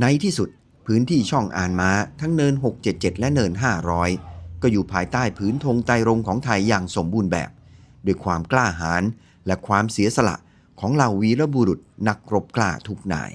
ในที่สุดพื้นที่ช่องอ่านม้าทั้งเนิน 677 และเนิน 500 ก็อยู่ภายใต้พื้นธงไตรรงของไทยอย่างสมบูรณ์แบบ ด้วยความกล้าหาญและความเสียสละของเหล่าวีรบุรุษนักรบกล้าทุกนาย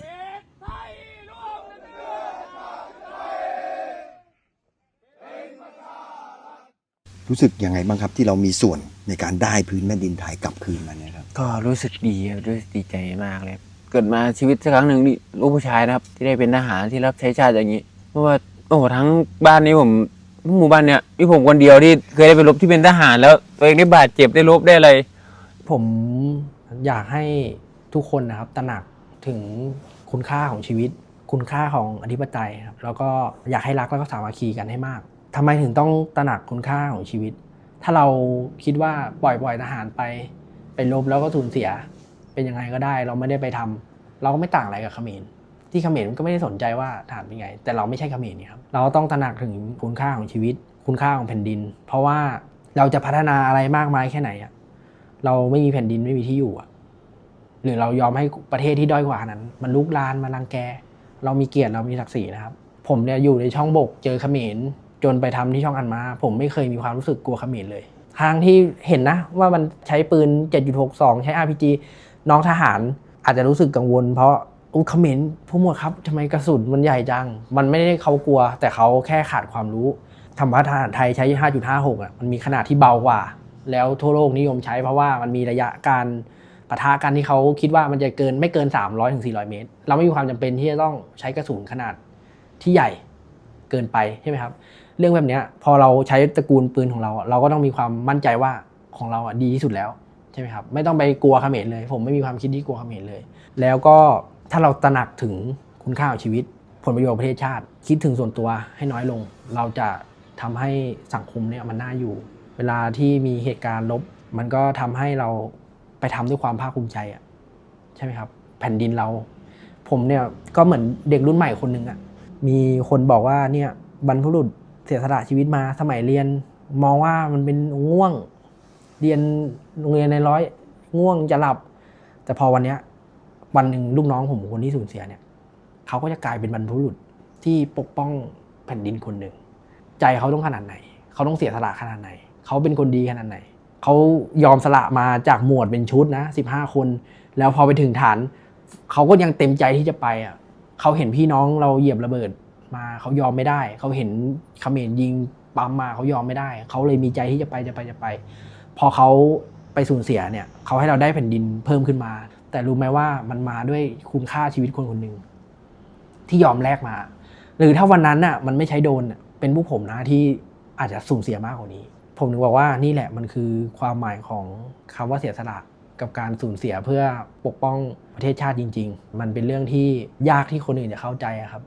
รู้สึกยังไงบ้างครับที่เรามีส่วนในการได้พื้นแม่ดินไทยกลับคืนมาเนี่ยครับ ก็รู้สึกดีครับรู้สึกดีใจมากเลย เกิดมาชีวิตสักครั้งหนึ่งนี่ลูกผู้ชายนะครับ ที่ได้เป็นทหารที่รับใช้ชาติอย่างนี้ เพราะว่าโอ้โหทั้งบ้านนี้ผมทั้งหมู่บ้านเนี่ยมีผมคนเดียวที่เคยได้ไปรบที่เป็นทหาร แล้วตัวเองได้บาดเจ็บได้รบได้อะไรผมอยากให้ทุกคนนะครับตระหนักถึงคุณค่าของชีวิต คุณค่าของอธิปไตยครับแล้วก็อยากให้รักแล้วก็สามัคคีกันให้มากทำไมถึงต้องตระหนักคุณค่าของชีวิต ถ้าเราคิดว่าปล่อยปล่อยทหารไป ไปลบแล้วก็สูญเสีย เป็นยังไงก็ได้ เราไม่ได้ไปทำเราก็ไม่ต่างอะไรกับเขมรที่เขมรก็ไม่ได้สนใจว่าทหารเป็นไง แต่เราไม่ใช่เขมรนี่ครับเราต้องตระหนักถึงคุณค่าของชีวิต คุณค่าของแผ่นดิน เพราะว่าเราจะพัฒนาอะไรมากมายแค่ไหนอะเราไม่มีแผ่นดินไม่มีที่อยู่อะหรือเรายอมให้ประเทศที่ด้อยกว่านั้น มันลุกลานมารังแก เรามีเกียรติเรามีศักดิ์ศรีนะครับ ผมเนี่ยอยู่ในช่องบก เจอเขมรจนไปทำที่ช่องอันมา ผมไม่เคยมีความรู้สึกกลัวเขมรเลย ทางที่เห็นนะว่ามันใช้ปืน 7.62 ใช้ RPG น้องทหารอาจจะรู้สึกกังวล เพราะอุ๊ยเขมรผู้หมวดครับทำไมกระสุนมันใหญ่จัง มันไม่ได้เขากลัว แต่เขาแค่ขาดความรู้ธรรมะทหารไทยใช้ 5.56อะมันมีขนาดที่เบากว่า แล้วทั่วโลกนิยมใช้เพราะว่ามันมีระยะการปะทะกันที่เขาคิดว่ามันจะเกินไม่เกิน 300ถึง400เมตร เราไม่มีความจำเป็นที่จะต้องใช้กระสุนขนาดที่ใหญ่เกินไปใช่ไหมครับ เรื่องแบบนี้พอเราใช้ตระกูลปืนของเรา เราก็ต้องมีความมั่นใจว่าของเราอะดีที่สุดแล้ว ช่ไหมครับไม่ต้องไปกลัวเขมรเลย ผมไม่มีความคิดที่กลัวเขมรเลย แล้วก็ถ้าเราตระหนักถึงคุณค่าของชีวิต ผลประโยชน์ประเทศชาติ คิดถึงส่วนตัวให้น้อยลง เราจะทำให้สังคมเนี่ยมันน่าอยู่ เวลาที่มีเหตุการณ์ลบ มันก็ทำให้เราไปทำด้วยความภาคภูมิใจอะใช่ไหมครับ แผ่นดินเรา ผมเนี่ยก็เหมือนเด็กรุ่นใหม่คนหนึ่งอะมีคนบอกว่าเนี่ยบรรพบุรุษเสียสละชีวิตมาสมัยเรียน มองว่ามันเป็นง่วงเรียน โรงเรียนในร้อยง่วงจะหลับ แต่พอวันเนี้ยวันหนึ่งลูกน้องผมคนที่สูญเสียเนี่ยเขาก็จะกลายเป็นบรรพบุรุษที่ปกป้องแผ่นดินคนหนึ่ง ใจเขาต้องขนาดไหน เขาต้องเสียสละขนาดไหน เขาเป็นคนดีขนาดไหน เขายอมสละมาจากหมวดเป็นชุดนะสิบห้าคน แล้วพอไปถึงฐานเขาก็ยังเต็มใจที่จะไปอะเขาเห็นพี่น้องเราเหยียบระเบิดมาเขายอมไม่ได้ เขาเห็นเขมรยิงปั๊มมาเขายอมไม่ได้ เขาเลยมีใจที่จะไปจะไปจะไป พอเขา ไปสูญเสียเนี่ยเขาให้เราได้แผ่นดินเพิ่มขึ้นมา แต่รู้ไหมว่ามันมาด้วยคุณค่าชีวิตคนคนหนึ่งที่ยอมแลกมา หรือถ้าวันนั้นน่ะมันไม่ใช้โดนเป็นพวกผมนะที่อาจจะสูญเสียมากกว่านี้ ผมถึงบอกว่านี่แหละมันคือความหมายของคำว่าเสียสละกับการสูญเสียเพื่อปกป้องประเทศชาติจริง ๆ มันเป็นเรื่องที่ยากที่คนอื่นจะเข้าใจครับ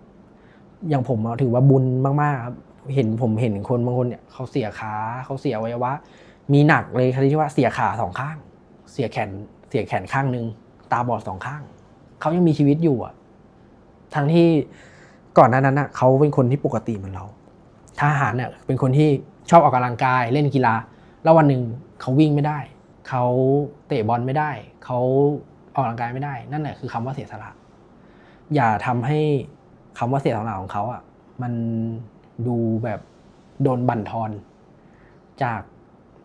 อย่างผมถือว่าบุญมากๆครับเห็นผมเห็นคนบางคนเนี่ยเขาเสียขาเขาเสียอวัยวะ มีหนักเลยคที่ว่าเสียขาสองข้าง เสียแขนเสียแขนข้างหนึ่งตาบอดสองข้าง เขายังมีชีวิตอยู่อะ ทั้งที่ก่อนหน้านั้นอะเขาเป็นคนที่ปกติเหมือนเราทหารเนี่ยเป็นคนที่ชอบออกกำลังกายเล่นกีฬา แล้ววันหนึ่งเขาวิ่งไม่ได้ เขาเตะบอลไม่ได้ เขาออกกำลังกายไม่ได้ นั่นแหละคือคำว่าเสียสละ อย่าทำให้คำว่าเสียสละของเขาอะมันดูแบบโดนบั่นทอนจาก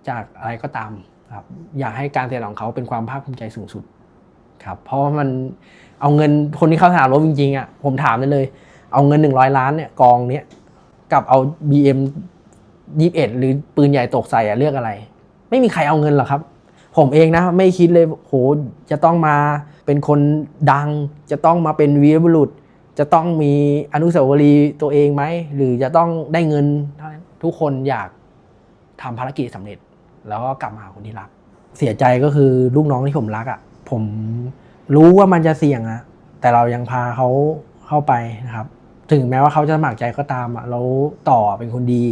จากอะไรก็ตามครับอยากให้การเสียสละของเขาเป็นความภาคภูมิใจสูงสุดครับเพราะว่ามันเอาเงินคนที่เข้าสนามรบจริงๆอะผมถามได้เลย เอาเงินหนึ่งร้อยล้านเนี่ยกองเนี้ยกับเอา BM ยี่สิบเอ็ดหรือปืนใหญ่ตกใส่อะเลือกอะไร ไม่มีใครเอาเงินหรอกครับ ผมเองนะไม่คิดเลยโหจะต้องมาเป็นคนดัง จะต้องมาเป็นวีรบุรุษ จะต้องมีอนุสาวรีย์ตัวเองไหมหรือจะต้องได้เงินทุกคนอยากทำภารกิจสำเร็จ แล้วก็กลับมาหาคนที่รัก เสียใจก็คือลูกน้องที่ผมรักอะ่ะ ผมรู้ว่ามันจะเสี่ยงอะแต่เรายังพาเขาเข้าไปนะครับ ถึงแม้ว่าเขาจะสมัครใจก็ตามอะแล้วต่อเป็นคนดี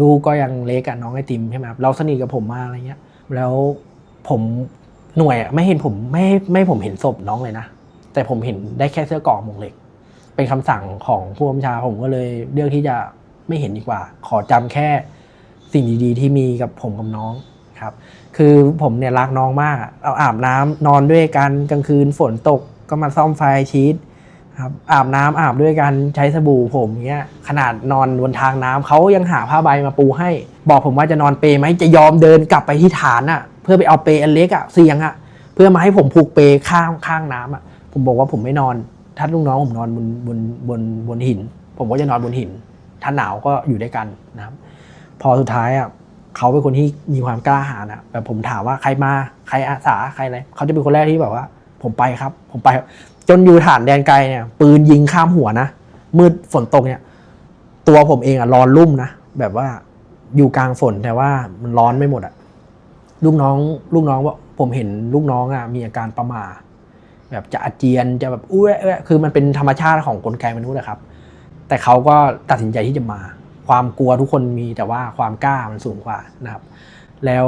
ลูกก็ยังเล็กกับน้องไอติมใช่ไหมครับเราสนิทกับผมมากอะไรเงี้ย แล้วผมหน่วยอะไม่เห็นผมไม่ไม่ผมเห็นศพน้องเลยนะแต่ผมเห็นได้แค่เสื้อกราะหมวกเหล็ก เป็นคำสั่งของผู้บัญชาผมก็เลยเลือกที่จะไม่เห็นดีกว่า ขอจำแค่ สิ่งดีๆ ที่มีกับผมกับน้องครับ คือผมเนี่ยรักน้องมาก เราอาบน้ำนอนด้วยกันกลางคืนฝนตกก็มาซ่อมไฟชีตครับอาบน้ำอาบด้วยกันใช้สบู่ผมเงี้ยขนาดนอนบนทางน้ำเขายังหาผ้าใบมาปูให้ บอกผมว่าจะนอนเปรไหมจะยอมเดินกลับไปที่ฐานอะ เพื่อไปเอาเปรอันเล็กอะเสียงอะ เพื่อมาให้ผมผูกเปรข้างข้างน้ำอะ ผมบอกว่าผมไม่นอนถ้าลูกน้องผมนอนบนบนบนบนหิน ผมก็จะนอนบนหิน ถ้าหนาวก็อยู่ด้วยกันนะครับ พอสุดท้ายอะเขาเป็นคนที่มีความกล้าหาญอะแบบผมถามว่าใครมาใครอาสาใครอะไรเขาจะเป็นคนแรกที่แบบว่า ผมไปครับ ผมไปจนอยู่ฐานแดนไกลเนี่ย ปืนยิงข้ามหัวนะมืดฝนตกเนี่ย ตัวผมเองอะร้อนรุ่มนะแบบว่าอยู่กลางฝนแต่ว่ามันร้อนไม่หมดอะลูกน้องลูกน้องว่าผมเห็นลูกน้องอะมีอาการประมาแบบจะอาเจียนจะแบบอุ้ยเอ้ยคือมันเป็นธรรมชาติของกลไกมนุษย์อะครับ แต่เขาก็ตัดสินใจที่จะมา ความกลัวทุกคนมีแต่ว่าความกล้ามันสูงกว่านะครับ แล้ว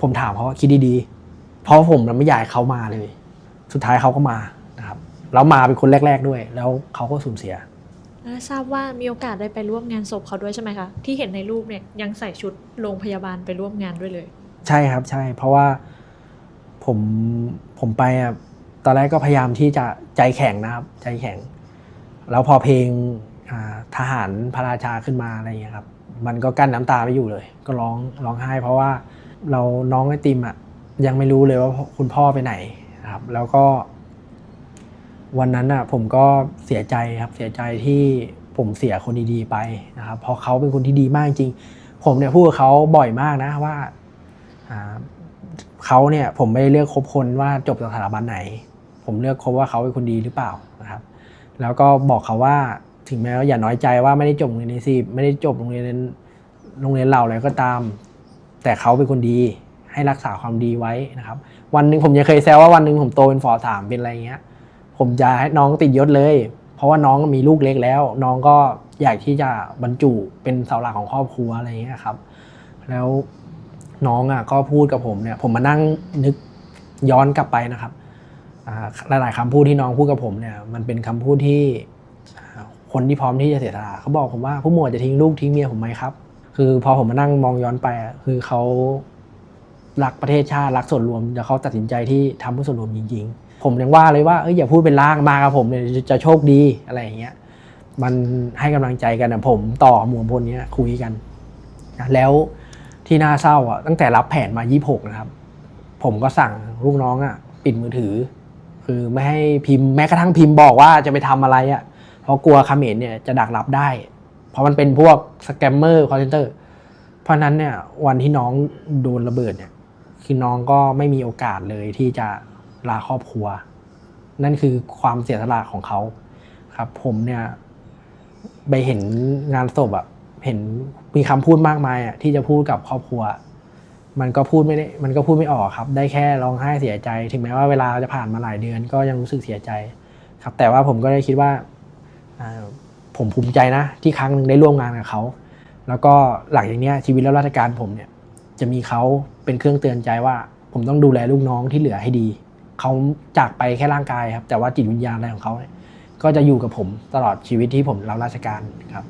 ผมถามเขาว่าคิดดีๆ เพราะผมไม่อยากให้เขามาเลย สุดท้ายเขาก็มานะครับแล้วมาเป็นคนแรก ๆด้วย แล้วเขาก็สูญเสียและทราบว่ามีโอกาสได้ไปร่วมงานศพเขาด้วยใช่ไหมคะที่เห็นในรูปเนี่ยยังใส่ชุดโรงพยาบาลไปร่วมงานด้วยเลย ใช่ครับใช่ เพราะว่าผมผมไปอะตอนแรกก็พยายามที่จะใจแข็งนะครับ ใจแข็ง แล้วพอเพลงอ่า ทหารพระราชาขึ้นมาอะไรอย่างเงี้ยครับ มันก็กั้นน้ำตาไม่อยู่เลย ก็ร้องร้องไห้ เพราะว่าเราน้องไอติมอะยังไม่รู้เลยว่าคุณพ่อไปไหนนะครับ แล้วก็ วันนั้นอะ ผมก็เสียใจครับเสียใจที่ผมเสียคนดีๆไปนะครับ เพราะเขาเป็นคนที่ดีมากจริง ผมเนี่ยพูดกับเขาบ่อยมากนะว่าเขาเนี่ยผมไม่ได้เลือกคบคนว่าจบจากสถาบันไหน ผมเลือกคบว่าเขาเป็นคนดีหรือเปล่านะครับ แล้วก็บอกเขาว่า ถึงแม้ว่าอย่าน้อยใจว่าไม่ได้จบโรงเรียนในซีไม่ได้จบโรงเรียนโรงเรียนเราอะไรก็ตาม แต่เขาเป็นคนดีให้รักษาความดีไว้นะครับ วันหนึ่งผมยังเคยแซวว่าวันหนึ่งผมโตเป็นฝอสามเป็นอะไรเงี้ย ผมจะให้น้องติดยศเลย เพราะว่าน้องมีลูกเล็กแล้ว น้องก็อยากที่จะบรรจุเป็นเสาหลักของครอบครัวอะไรเงี้ยครับ แล้วน้องอะก็พูดกับผมเนี่ย ผมมานั่งนึกย้อนกลับไปนะครับหลายๆคำพูดที่น้องพูดกับผมเนี่ย มันเป็นคำพูดที่ คนที่พร้อมที่จะเสียสละเขาบอกผมว่าผู้หมวดจะทิ้งลูกทิ้งเมียผมไหมครับ คือพอผมมานั่งมองย้อนไปคือเขารักประเทศชาติรักส่วนรวมแล้วเขาตัดสินใจที่ทำเพื่อส่วนรวมจริง ๆ ผมยังว่าเลยว่าเอ้ยอย่าพูดเป็นล่างมากับผมเนี่ยจะโชคดีอะไรอย่างเงี้ยมันให้กำลังใจกันนะผมต่อหมวลพลเนี้ยคุยกันนะแล้วที่น่าเศร้าอะตั้งแต่รับแผนมา26นะครับ ผมก็สั่งลูกน้องอะ ปิดมือถือ คือไม่ให้พิมพ์แม้กระทั่งพิมพ์บอกว่าจะไปทำอะไรอะ เพราะกลัวเมรเนี่ยจะดักรับได้ เพราะมันเป็นพวกสแกมเมอร์คอร์เซนเตอร์ เพราะนั้นเนี่ยวันที่น้องโดนระเบิดเนี่ยคือน้องก็ไม่มีโอกาสเลยที่จะลาครอบครัว นั่นคือความเสียสละของเขาครับ ผมเนี่ยไปเห็นงานศพอะเห็นมีคำพูดมากมายอะที่จะพูดกับครอบครัว มันก็พูดไม่ได้มันก็พูดไม่ออกครับ ได้แค่ร้องไห้เสียใจ ถึงแม้ว่าเวลาจะผ่านมาหลายเดือน ก็ยังรู้สึกเสียใจ ครับ แต่ว่าผมก็ได้คิดว่า ผมภูมิใจนะ ที่ครั้งหนึ่งได้ร่วมงานกับเขา แล้วก็หลังจากเนี้ยชีวิตและราชการผมเนี่ยจะมีเขาเป็นเครื่องเตือนใจว่า ผมต้องดูแลลูกน้องที่เหลือให้ดี เขาจากไปแค่ร่างกายครับ แต่ว่าจิตวิญญาณอะไรของเขาเนี่ยก็จะอยู่กับผมตลอดชีวิตที่ผมรับราชการครับ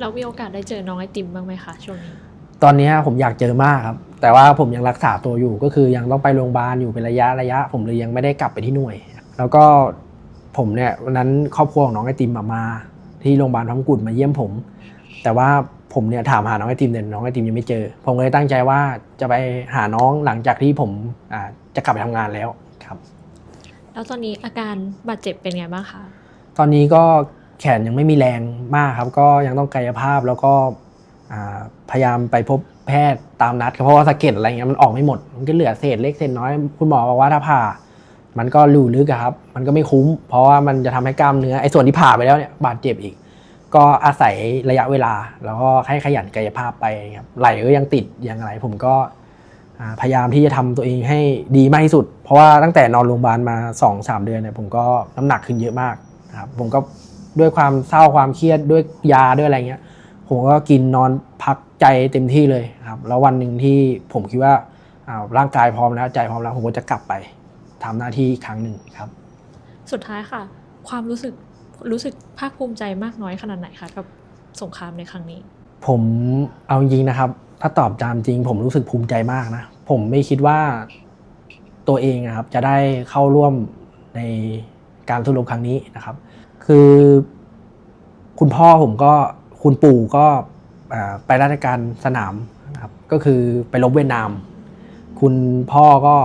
เรามีโอกาสได้เจอน้องไอติมบ้างไหมคะช่วงนี้ตอนนี้ผมอยากเจอมากครับ แต่ว่าผมยังรักษาตัวอยู่ก็คือยังต้องไปโรงพยาบาลอยู่เป็นระยะระยะ ผมเลยยังไม่ได้กลับไปที่หน่วย แล้วก็ ผมเนี่ยวันนั้นครอบครัวของน้องไอติมมามา ที่โรงพยาบาลพระมงกุฎมาเยี่ยมผม แต่ว่าผมเนี่ยถามหาน้องไอติมแต่น้องไอติมยังไม่เจอ ผมก็เลยตั้งใจว่าจะไปหาน้องหลังจากที่ผมอ่าจะกลับไปทำงานแล้วครับ แล้วตอนนี้อาการบาดเจ็บเป็นไงบ้างคะตอนนี้ก็แขนยังไม่มีแรงมากครับ ก็ยังต้องกายภาพแล้วก็อ่าพยายามไปพบแพทย์ตามนัดครับเพราะว่าสะเก็ดอะไรเงี้ยมันออกไม่หมด มันก็เหลือเศษเล็กเศษน้อย คุณหมอบอกว่าถ้าผ่า มันก็รูลึกครับ มันก็ไม่คุ้ม เพราะว่ามันจะทำให้กล้ามเนื้อไอ้ส่วนที่ผ่าไปแล้วเนี่ยบาดเจ็บอีก ก็อาศัยระยะเวลา แล้วก็ให้ขยันกายภาพไปครับไหลก็ยังติดยังไร ผมก็พยายามที่จะทำตัวเองให้ดีมากที่สุด เพราะว่าตั้งแต่นอนโรงพยาบาลมา2อสเดือนเนี่ยผมก็น้ำหนักขึ้นเยอะมากครับผมก็ด้วยความเศร้าความเครียดด้วยยาด้วยอะไรเงี้ย ผมก็กินนอนพักใจเต็มที่เลยครับ แล้ววันหนึ่งที่ผมคิดว่าร่างกายพร้อมแล้วใจพร้อมแล้วผมก็จะกลับไป ทำหน้าที่อีกครั้งหนึ่งครับ สุดท้ายค่ะ ความรู้สึกรู้สึกภาคภูมิใจมากน้อยขนาดไหนคะกับสงครามในครั้งนี้ ผมเอาจริงนะครับ ถ้าตอบตามจริง ผมรู้สึกภูมิใจมากนะ ผมไม่คิดว่าตัวเองอะครับจะได้เข้าร่วมในการสู้รบครั้งนี้นะครับ คือคุณพ่อผมก็คุณปู่ก็อ่าไปราชการสนามนะครับก็คือไปรบเวียดนาม คุณพ่อก็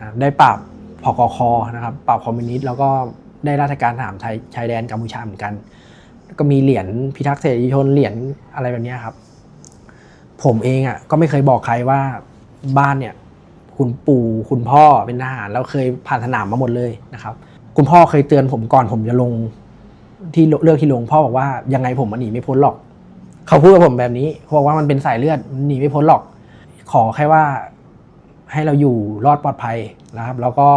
อ่าได้ปราบ พกคนะครับปราบคอมมิวนิสต์แล้วก็ได้ราชการทหารไทยชายแดนกัมพูชาเหมือนกัน ก็มีเหรียญพิทักษ์เสรีชนเหรียญอะไรแบบนี้ครับ ผมเองอะก็ไม่เคยบอกใครว่าบ้านเนี่ยคุณปู่คุณพ่อเป็นทหารแล้วเคยผ่านสนามมาหมดเลยนะครับ คุณพ่อเคยเตือนผมก่อนผมจะลงที่เลือกที่ลงพ่อบอกว่ายังไงผมมันหนีไม่พ้นหรอก เขาพูดกับผมแบบนี้เขาบอกว่ามันเป็นสายเลือดหนีไม่พ้นหรอก ขอแค่ว่า ให้เราอยู่รอดปลอดภัยนะครับ แล้วก็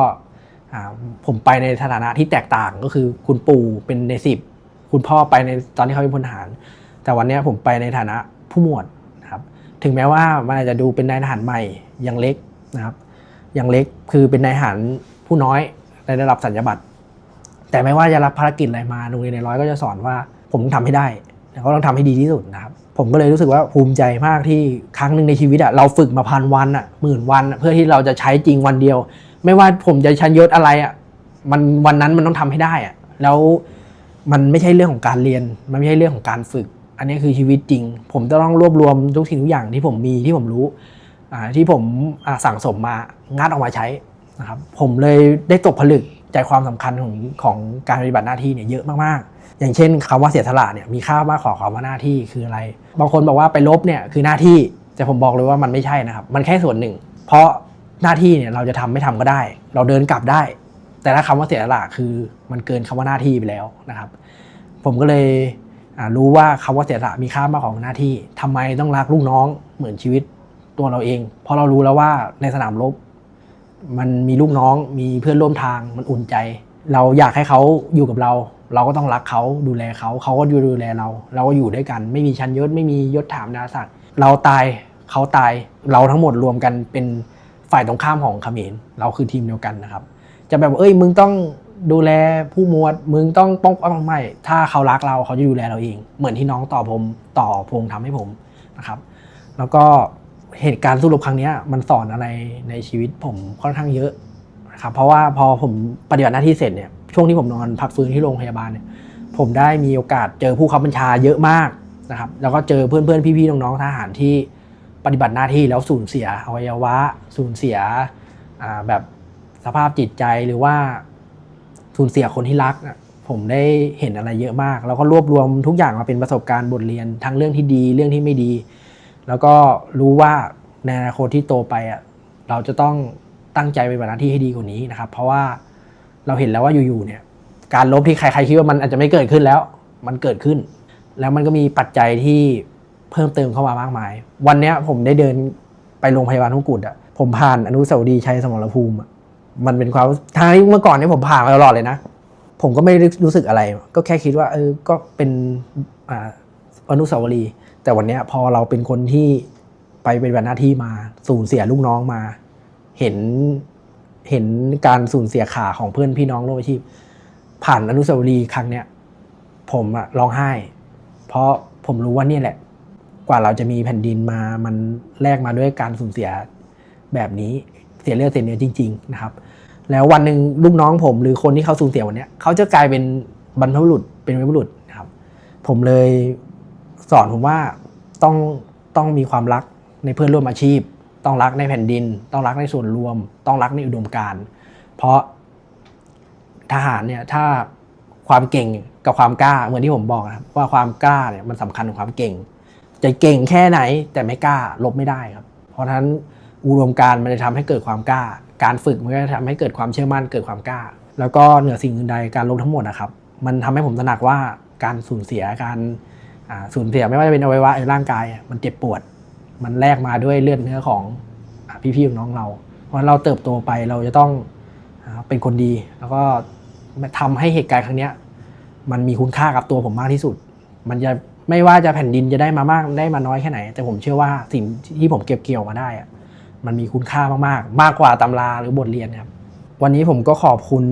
ผมไปในสถานะที่แตกต่างก็คือคุณปู่เป็นในสิบคุณพ่อไปในตอนที่เขาเป็นพลทหาร แต่วันนี้ผมไปในฐานะผู้หมวดนะครับ ถึงแม้ว่ามันอาจจะดูเป็นนายทหารใหม่ยังเล็กนะครับยังเล็กคือเป็นนายทหารผู้น้อยได้ได้รับสัญญาบัตรแต่ไม่ว่าจะรับภารกิจอะไรมาโรงเรียนในร้อยก็จะสอนว่าผมต้องทำให้ได้แล้วก็ต้องทำให้ดีที่สุดนะครับ ผมก็เลยรู้สึกว่าภูมิใจมากที่ครั้งหนึ่งในชีวิตอะเราฝึกมาพันวันอะหมื่นวันอะเพื่อที่เราจะใช้จริงวันเดียว ไม่ว่าผมจะชันยศอะไรอะมันวันนั้นมันต้องทำให้ได้อะแล้วมันไม่ใช่เรื่องของการเรียน มันไม่ใช่เรื่องของการฝึก อันนี้คือชีวิตจริง ผมจะต้องรวบรวมทุกสิ่งทุกอย่างที่ผมมีที่ผมรู้ที่ผมสั่งสมมางัดออกมาใช้นะครับผมเลยได้ตกผลึก ใจความสำคัญของของการปฏิบัติหน้าที่เนี่ยเยอะมากๆ อย่างเช่นคำว่าเสียสละเนี่ยมีค่ามากกว่าคำว่าหน้าที่คืออะไร บางคนบอกว่าไปลบเนี่ยคือหน้าที่ แต่ผมบอกเลยว่ามันไม่ใช่นะครับ มันแค่ส่วนหนึ่ง เพราะหน้าที่เนี่ยเราจะทำไม่ทำก็ได้ เราเดินกลับได้ แต่ถ้าคำว่าเสียสละคือมันเกินคำว่าหน้าที่ไปแล้วนะครับ ผมก็เลยรู้ว่าคำว่าเสียสละมีค่ามากกว่าหน้าที่ทำไมต้องรักลูกน้องเหมือนชีวิตตัวเราเอง เพราะเรารู้แล้วว่าในสนามรบ มันมีลูกน้องมีเพื่อนร่วมทางมันอุ่นใจ เราอยากให้เขาอยู่กับเรา เราก็ต้องรักเขาดูแลเขาเขาก็ดูแลเรา เราก็อยู่ด้วยกัน ไม่มีชั้นยศไม่มียศถามดาศักดิ์เราตายเขาตายเราทั้งหมดรวมกันเป็นฝ่ายตรงข้ามของเขมรเราคือทีมเดียวกันนะครับ จะแบบเอ้ยมึงต้องดูแลผู้หมวดมึงต้องป้องกันไม่ ถ้าเขารักเราเขาจะดูแลเราเอง เหมือนที่น้องต่อผมต่อพงทำให้ผมนะครับ แล้วก็ เหตุการณ์สู้รบครั้งนี้มันสอนอะไรในชีวิตผมค่อนข้างเยอะนะครับเพราะว่าพอผมปฏิบัติหน้าที่เสร็จเนี่ยช่วงที่ผมนอนพักฟื้นที่โรงพยาบาลเนี่ยผมได้มีโอกาสเจอผู้ขับบัญชาเยอะมากนะครับแล้วก็เจอเพื่อนๆพี่ๆน้องๆทหารที่ปฏิบัติหน้าที่แล้วสูญเสียอวัยวะสูญเสียแบบสภาพจิตใจหรือว่าสูญเสียคนที่รักผมได้เห็นอะไรเยอะมาก แล้วก็รวบรวมทุกอย่างมาเป็นประสบการณ์บทเรียนทั้งเรื่องที่ดีเรื่องที่ไม่ดี แล้วก็รู้ว่าในอนาคตที่โตไปอะเราจะต้องตั้งใจไปปฏิบัติหน้าที่ให้ดีกว่านี้นะครับ เพราะว่าเราเห็นแล้วว่าอยู่ๆเนี่ย การลบที่ใครๆคิดว่ามันอาจจะไม่เกิดขึ้นแล้ว มันเกิดขึ้น แล้วมันก็มีปัจจัยที่เพิ่มเติมเข้ามามากมาย วันเนี้ยผมได้เดินไปโรงพยาบาลทุกกุฎอะผมผ่านอนุสาวรีย์ชัยสมรภูมิอะมันเป็นความทางที่เมื่อก่อนเนี่ยผมผ่านมาตลอดเลยนะ ผมก็ไม่รู้สึกอะไร ก็แค่คิดว่า เออก็เป็นอ่า อนุสาวรีย์แต่วันนี้พอเราเป็นคนที่ไปเป็นบัติหน้าที่มาสูญเสียลูกน้องมา เห็นเห็นการสูญเสียขาของเพื่อนพี่น้องร่วมอาชีพ ผ่านอนุสาวรีย์ครั้งเนี้ยผมอะร้องไห้ เพราะผมรู้ว่านี่แหละ กว่าเราจะมีแผ่นดินมามันแลกมาด้วยการสูญเสียแบบนี้เสียเลือดเสียเนื้อจริง ๆ นะครับ แล้ววันหนึ่งลูกน้องผมหรือคนที่เขาสูญเสียวันนี้เขาจะกลายเป็นบรรพบุรุษเป็นบรรพบุรุษนะครับ ผมเลย สอนผมว่าต้องต้องมีความรักในเพื่อนร่วมอาชีพ ต้องรักในแผ่นดิน ต้องรักในส่วนรวม ต้องรักในอุดมการณ์เพราะทหารเนี่ยถ้าความเก่งกับความกล้าเหมือนที่ผมบอกนะครับว่าความกล้าเนี่ยมันสำคัญกว่าความเก่ง จะเก่งแค่ไหนแต่ไม่กล้าลบไม่ได้ครับ เพราะฉะนั้นอุดมการณ์มันจะทำให้เกิดความกล้า การฝึกมันก็จะทำให้เกิดความเชื่อมั่นเกิดความกล้า แล้วก็เหนือสิ่งอื่นใดการลบทั้งหมดนะครับ มันทำให้ผมตระหนักว่าการสูญเสียการ สูญเสียไม่ว่าจะเป็นอวัยวะหรือร่างกาย มันเจ็บปวด มันแลกมาด้วยเลือดเนื้อของอ่าพี่ๆน้องเรา เพราะเราเติบโตไปเราจะต้องอเป็นคนดี แล้วก็ทำให้เหตุการณ์ครั้งนี้มันมีคุณค่ากับตัวผมมากที่สุด มันจะไม่ว่าจะแผ่นดินจะได้มามากได้มาน้อยแค่ไหน แต่ผมเชื่อว่าสิ่งที่ผมเก็บเกี่ยวมาได้มันมีคุณค่ามากๆ มากกว่าตำราหรือบทเรียนครับ วันนี้ผมก็ขอบคุณ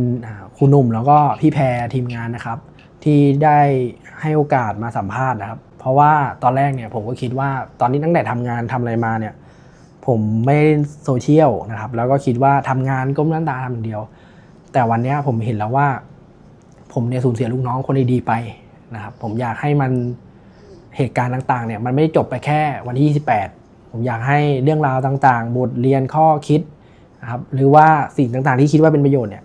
คุณหนุ่มแล้วก็พี่แพรทีมงานนะครับ ที่ได้ ให้โอกาสมาสัมภาษณ์นะครับ เพราะว่าตอนแรกเนี่ยผมก็คิดว่าตอนนี้ตั้งแต่ทำงานทำอะไรมาเนี่ยผมไม่โซเชียลนะครับ แล้วก็คิดว่าทำงานก้มหน้าตาทำอย่างเดียว แต่วันนี้ผมเห็นแล้วว่า ผมเนี่ยสูญเสียลูกน้องคนดีๆไปนะครับ ผมอยากให้มันเหตุการณ์ต่างๆเนี่ยมันไม่ได้จบไปแค่วันที่ 28 ผมอยากให้เรื่องราวต่างๆ บทเรียนข้อคิดนะครับหรือว่าสิ่งต่างๆที่คิดว่าเป็นประโยชน์เนี่ย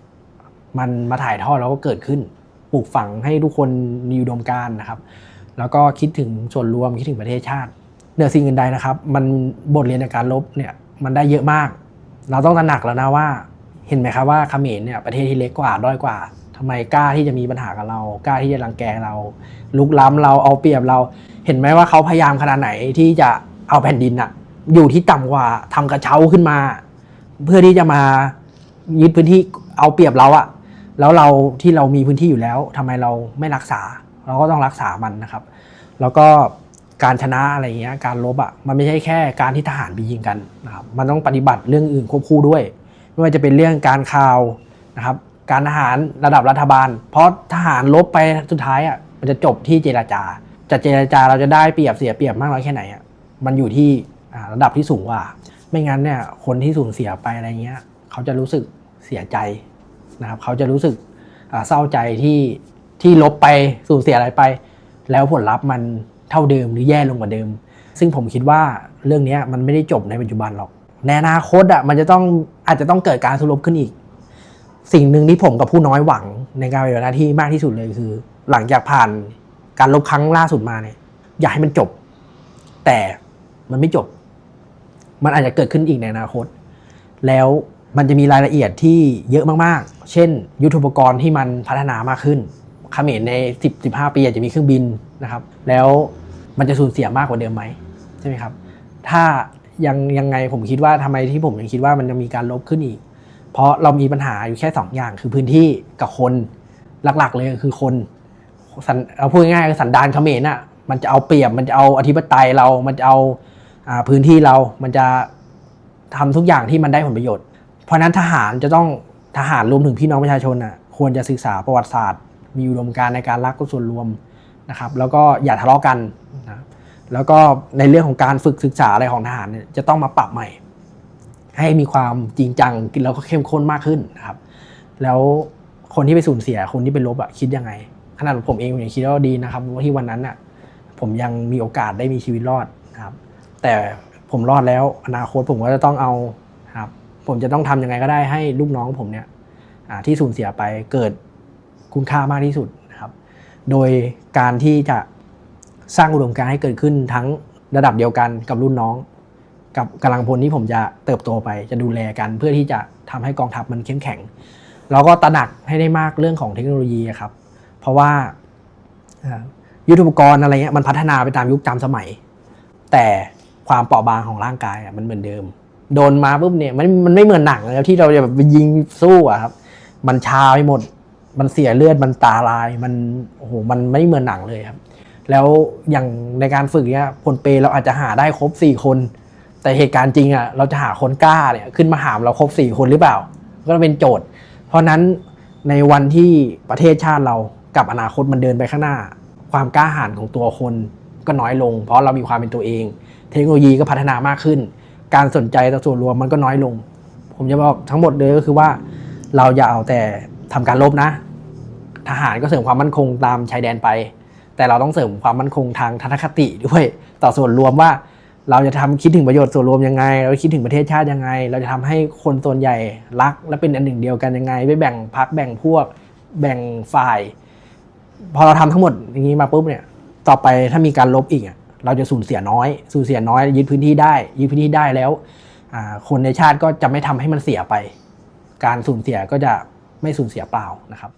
มันมาถ่ายทอดแล้วก็เกิดขึ้น ปลูกฝังให้ทุกคนมีอุดมการนะครับ แล้วก็คิดถึงส่วนรวมคิดถึงประเทศชาติเหนือสิ่งอื่นใดนะครับ มันบทเรียนในการลบเนี่ยมันได้เยอะมาก เราต้องตระหนักแล้วนะว่าเห็นไหมครับว่าเขมรเนี่ยประเทศที่เล็กกว่าด้อยกว่าทำไมกล้าที่จะมีปัญหากับเรา กล้าที่จะรังแกเรา ลุกล้ำเราเอาเปรียบเรา เห็นไหมว่าเขาพยายามขนาดไหนที่จะเอาแผ่นดินอะอยู่ที่ต่ำกว่าทำกระเช้าขึ้นมา เพื่อที่จะมายึดพื้นที่เอาเปรียบเราอะ แล้วเราที่เรามีพื้นที่อยู่แล้วทำไมเราไม่รักษา เราก็ต้องรักษามันนะครับ แล้วก็การชนะอะไรเงี้ยการลบอะมันไม่ใช่แค่การที่ทหารไปยิงกันนะครับมันต้องปฏิบัติเรื่องอื่นควบคู่ด้วย ไม่ว่าจะเป็นเรื่องการข่าวนะครับ การทหารระดับรัฐบาล เพราะทหารลบไปสุดท้ายอะมันจะจบที่เจราจาจะเจราจาเราจะได้เปรียบเสียเปรียบมากน้อยแค่ไหนอะมันอยู่ที่ระดับที่สูงกว่า ไม่งั้นเนี่ยคนที่สูญเสียไปอะไรเงี้ย เขาจะรู้สึกเสียใจ นะครับเขาจะรู้สึกเศร้าใจที่ที่ลบไปสูญเสียอะไรไป แล้วผลลัพธ์มันเท่าเดิมหรือแย่ลงกว่าเดิม ซึ่งผมคิดว่าเรื่องนี้มันไม่ได้จบในปัจจุบันหรอกในอนาคตอะมันจะต้องอาจจะต้องเกิดการสู้รบขึ้นอีก สิ่งหนึ่งที่ผมกับผู้น้อยหวังในการปฏิบัติหน้าที่มากที่สุดเลยคือ หลังจากผ่านการรบครั้งล่าสุดมาเนี่ยอยากให้มันจบ แต่มันไม่จบ มันอาจจะเกิดขึ้นอีกในอนาคต แล้ว มันจะมีรายละเอียดที่เยอะมากๆ เช่น ยุทธปกรณ์ที่มันพัฒนามากขึ้นเขมรใน 10 15 ปีอาจจะมีเครื่องบินนะครับ แล้วมันจะสูญเสียมากกว่าเดิมไหมใช่ไหมครับ ถ้ายังยังไงผมคิดว่าทำไมที่ผมยังคิดว่ามันจะมีการลบขึ้นอีก เพราะเรามีปัญหาอยู่แค่สองอย่างคือพื้นที่กับคนหลักๆ เลยคือคนเอาพูดง่ายๆคือสันดานเขมรน่ะมันจะเอาเปรียบมันจะเอาอธิปไตยเรา มันจะเอาอ่าพื้นที่เรา มันจะทำทุกอย่างที่มันได้ผลประโยชน์ เพราะนั้นทหารจะต้องทหารรวมถึงพี่น้องประชาชนน่ะควรจะศึกษาประวัติศาสตร์ มีอุดมการณ์ในการรักส่วนรวมนะครับ แล้วก็อย่าทะเลาะกันนะแล้วก็ในเรื่องของการฝึกศึกษาอะไรของทหารเนี่ยจะต้องมาปรับใหม่ ให้มีความจริงจังแล้วก็เข้มข้นมากขึ้นนะครับ แล้วคนที่ไปสูญเสียคนที่ไปลบอะคิดยังไง ขนาดผมเองผมยังคิดว่าดีนะครับว่าที่วันนั้นน่ะผมยังมีโอกาสได้มีชีวิตรอดนะครับ แต่ผมรอดแล้วอนาคตผมก็จะต้องเอา ผมจะต้องทำยังไงก็ได้ให้ลูกน้องผมเนี่ยที่สูญเสียไปเกิดคุณค่ามากที่สุดนะครับ โดยการที่จะสร้างอุดมการณ์ให้เกิดขึ้นทั้งระดับเดียวกันกับรุ่นน้อง กับกำลังพลที่ผมจะเติบโตไปจะดูแลกัน เพื่อที่จะทำให้กองทัพมันเข้มแข็งแล้วก็ตระหนักให้ได้มากเรื่องของเทคโนโลยีครับ เพราะว่าอ่ายุทธปกรณ์อะไรเงี้ยมันพัฒนาไปตามยุคตามสมัย แต่ความเปราะบางของร่างกายอะมันเหมือนเดิม โดนมาปุ๊บเนี่ยมันมันไม่เหมือนหนังแล้วที่เราจะแบบไปยิงสู้อะครับ มันชาไปหมด มันเสียเลือดมันตาลายมันโอ้โหมันไม่เหมือนหนังเลยครับ แล้วอย่างในการฝึกเนี้ยพลเปเราอาจจะหาได้ครบสี่คน แต่เหตุการณ์จริงอะเราจะหาคนกล้าเนี่ยขึ้นมาหามเราครบสี่คนหรือเปล่า ก็เป็นโจทย์ เพราะนั้นในวันที่ประเทศชาติเรากับอนาคตมันเดินไปข้างหน้า ความกล้าหาญของตัวคนก็น้อยลง เพราะเรามีความเป็นตัวเอง เทคโนโลยีก็พัฒนามากขึ้น การสนใจต่อส่วนรวมมันก็น้อยลง ผมจะบอกทั้งหมดเลยก็คือว่าเราอย่าเอาแต่ทำการลบนะ ทหารก็เสริมความมั่นคงตามชายแดนไป แต่เราต้องเสริมความมั่นคงทางทัศนคติด้วยต่อส่วนรวมว่าเราจะทำคิดถึงประโยชน์ส่วนรวมยังไง เราคิดถึงประเทศชาติยังไง เราจะทำให้คนส่วนใหญ่รัก และเป็นอันหนึ่งเดียวกันยังไง ไม่แบ่งพักแบ่งพวก แบ่งฝ่าย พอเราทำทั้งหมดอย่างนี้มาปุ๊บเนี่ย ต่อไปถ้ามีการลบอีกอะ เราจะสูญเสียน้อย สูญเสียน้อยยึดพื้นที่ได้ยึดพื้นที่ได้แล้วคนในชาติก็จะไม่ทำให้มันเสียไป การสูญเสียก็จะไม่สูญเสียเปล่านะครับ